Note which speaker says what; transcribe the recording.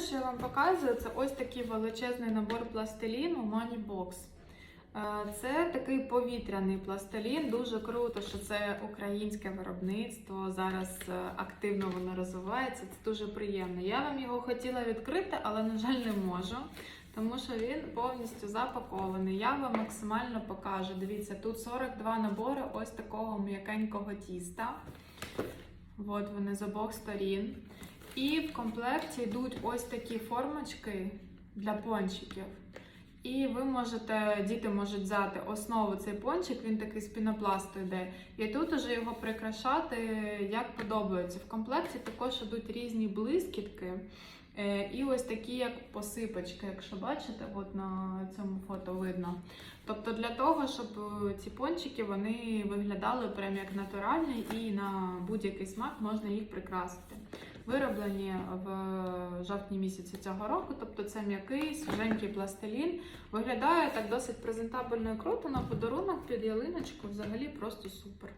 Speaker 1: Наступне, що я вам показую, це ось такий величезний набор пластиліну Money Box. Е, Це такий повітряний пластилін. Дуже круто, що це українське виробництво. Зараз е, активно воно розвивається. Це дуже приємно. Я вам його хотіла відкрити, але, на жаль, не можу, тому що він повністю запакований. Я вам максимально покажу. Дивіться, тут 42 набори ось такого м'якенького тіста. От вони з обох сторін. І в комплекті йдуть ось такі формочки для пончиків. І ви можете, діти можуть взяти основу цей пончик, він такий з пінопласту йде. І тут уже його прикрашати як подобається. В комплекті також йдуть різні блискітки. е, І ось такі як посипочки, якщо бачите, от на цьому фото видно. Тобто для того, щоб е, ці пончики вони виглядали прям як натуральні і на будь-який смак можна їх прикрасити. Вироблені в жовтні місяці цього року, тобто це м'який, свіженький пластилін. Виглядає так досить презентабельно і круто на подарунок під ялиночку. Взагалі просто супер.